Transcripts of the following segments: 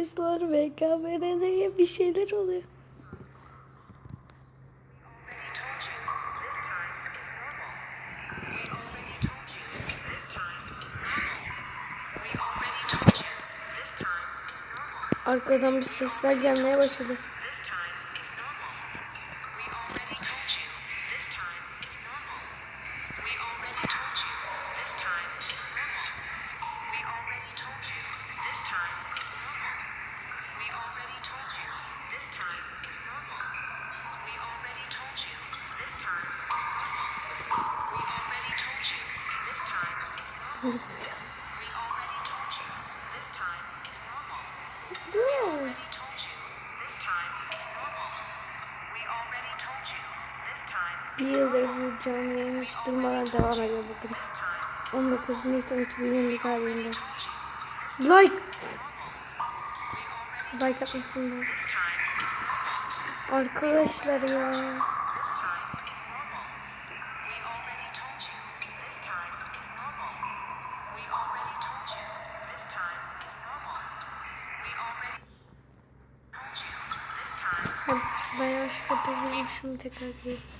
Arkadaşlar VKBR'de bir şeyler oluyor. Arkadan bir sesler gelmeye başladı. Bir yıldır bu canlı yayın hiç durmadan devam ediyor bugün. 19 Nisan 2020 tarihinde. Like! Like atmasınlar. Arkadaşlar ya. Ben yanlış hatırlıyormuşum tekrar bir.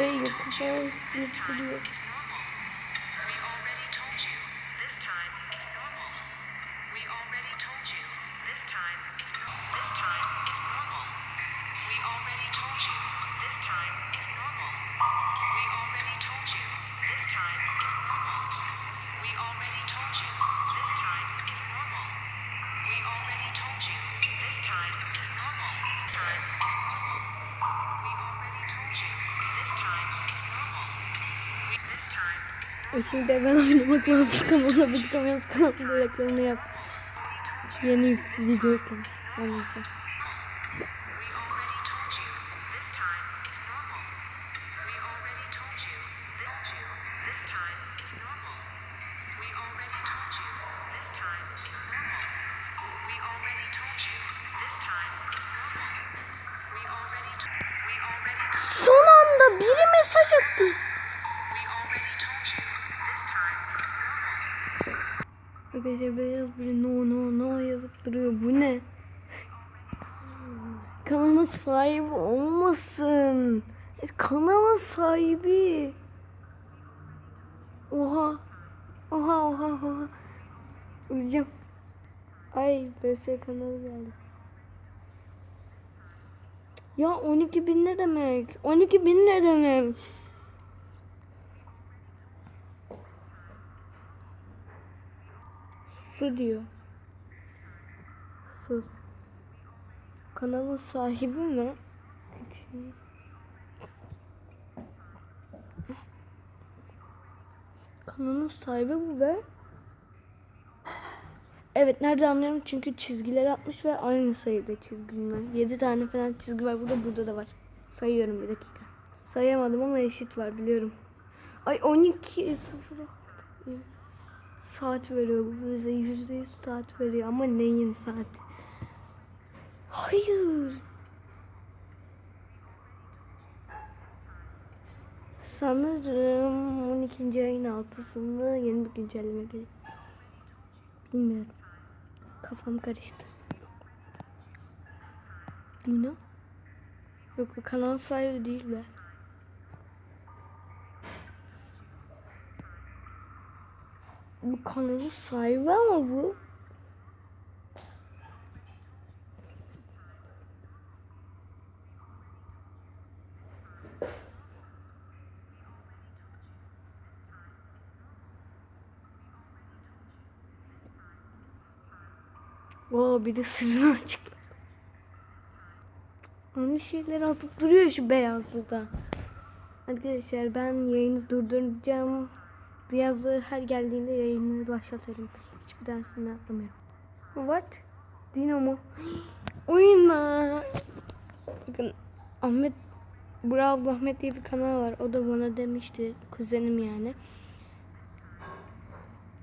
Ve yıldızlar silip Şimdi ben oynamak lazım kanalına Victoria's kanalında reklamını yap. Yeni video yüklemiş. Neyse. Son mesaj attı. Arkadaşlar beyaz biri no no no yazıp duruyor. Bu ne? Kanalın sahibi olmasın. E, Kanalın sahibi. Oha. Oha oha oha. Öleceğim. Ay BS kanalı geldi. Ya 12 bin ne demek? 12 bin ne demek? Su diyor. Su. Kanalın sahibi mi? Kanalın sahibi bu be. Evet nerede anlıyorum çünkü çizgileri atmış ve aynı sayıda çizgi bunlar. 7 tane falan çizgi var burada burada da var. Sayıyorum bir dakika. Sayamadım ama eşit var biliyorum. Ay 12 0 saat veriyor bu bize yüzde yüz saat veriyor ama neyin saati? Hayır. Sanırım 12. ayın altısında yeni bir güncelleme geliyor. Bilmiyorum. Kafam karıştı. Dino? Yok bu kanal sahibi değil be. Bu kanalın sahibi ama bu. Oo bir de sırrını açık. Aynı şeyleri atıp duruyor şu beyazlı da. Arkadaşlar ben yayını durduracağım. Beyazlı her geldiğinde yayını başlatıyorum. Hiçbir tanesini atlamıyorum. What? Dino mu? Oyunla. Bakın Ahmet Bravo Ahmet diye bir kanal var. O da bana demişti. Kuzenim yani.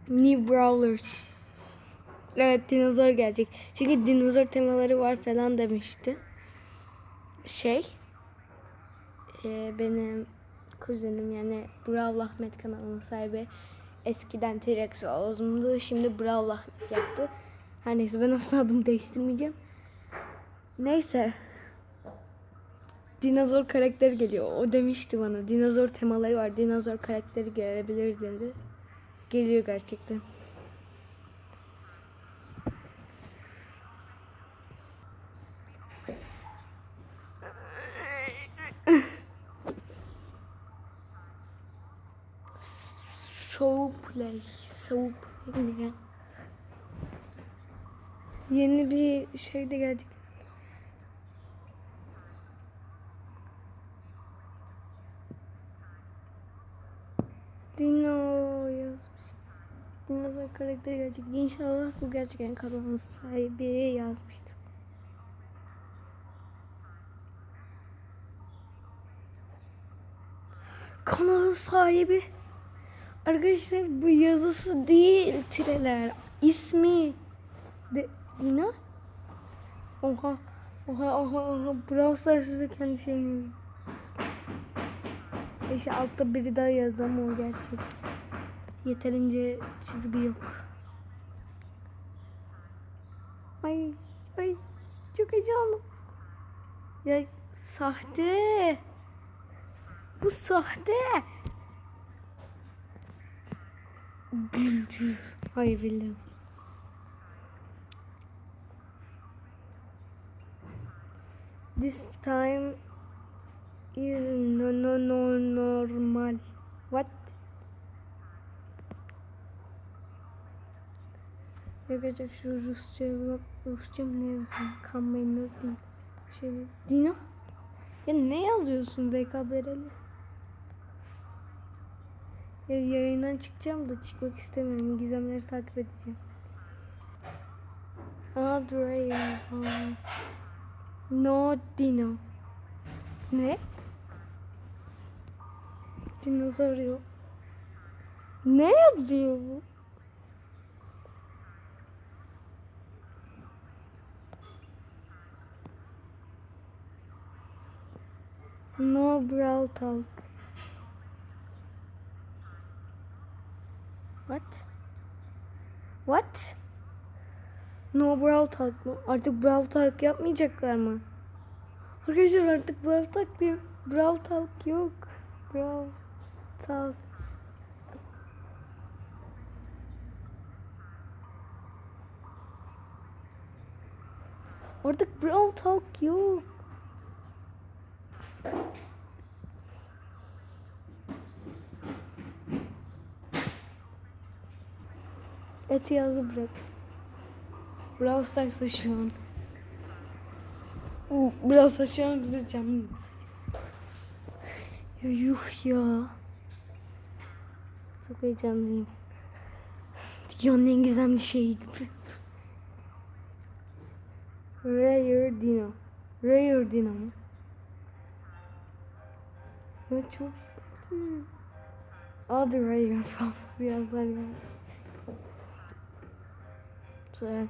New Brawlers. Evet dinozor gelecek. Çünkü dinozor temaları var falan demişti. Şey e, benim kuzenim yani Brawl Ahmet kanalının sahibi eskiden T-Rex Ozm'du. Şimdi Brawl Ahmet yaptı. Her neyse ben asla adımı değiştirmeyeceğim. Neyse. Dinozor karakteri geliyor. O demişti bana. Dinozor temaları var. Dinozor karakteri gelebilir dedi. Geliyor gerçekten. Play ne ya? Yeni bir şey de gelecek. Dino yazmış. Dinozor karakteri gelecek. İnşallah bu gerçekten kanalın sahibi yazmıştır. Kanalın sahibi. Arkadaşlar bu yazısı değil tireler. İsmi. De, ne? Oha. Oha oha oha. Brawl Stars size kendi şeyini. İşte altta biri daha yazdı ama o gerçek. Yeterince çizgi yok. Ay ay çok heyecanlı. Ya sahte. Bu sahte. Hayır bilirim. This time is no no no normal. What? Arkadaşlar şu Rusça yazılan Rusça mı ne yazıyor? Kanmayın değil. Şey değil. Dino? Ya ne yazıyorsun BKBR'li? Ya yayından çıkacağım da çıkmak istemiyorum. Gizemleri takip edeceğim. Adrian. No Dino. Ne? Dinozor yok. Ne yazıyor bu? No Brawl Talk. What? No Brawl Talk mı? Artık Brawl Talk yapmayacaklar mı? Arkadaşlar artık Brawl Talk yok. Brawl Talk yok. Brawl Talk. Artık Brawl Talk yok. Et yazı bırak. Brawl Stars'a şu. Brawl Stars şu bize canlı mesaj. Ya yuh ya. Çok heyecanlıyım. Dünyanın en gizemli şeyi gibi. Rare Dino. Rare Dino mu? Ya çok. Adı Rare falan. Birazdan ya. Güzel.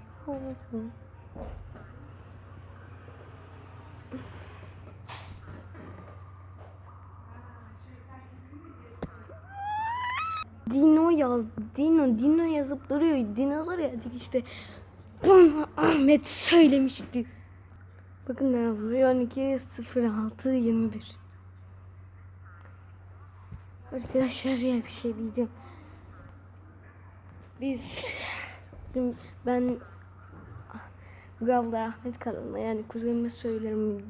Dino yazdı. Dino, Dino yazıp duruyor. Dinozor yazdık işte. Bana Ahmet söylemişti. Bakın ne yazıyor. 12 06 21. Arkadaşlar ya bir şey diyeceğim. Biz ben Gravlar Ahmet kanalına yani kuzenime söylerim.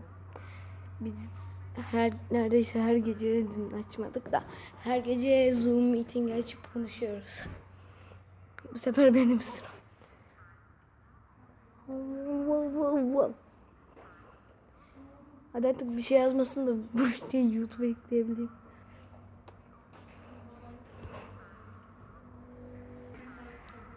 Biz her neredeyse her gece dün açmadık da her gece Zoom meeting açıp konuşuyoruz. Bu sefer benim sıram. Hadi artık bir şey yazmasın da bu videoyu YouTube'a ekleyebileyim.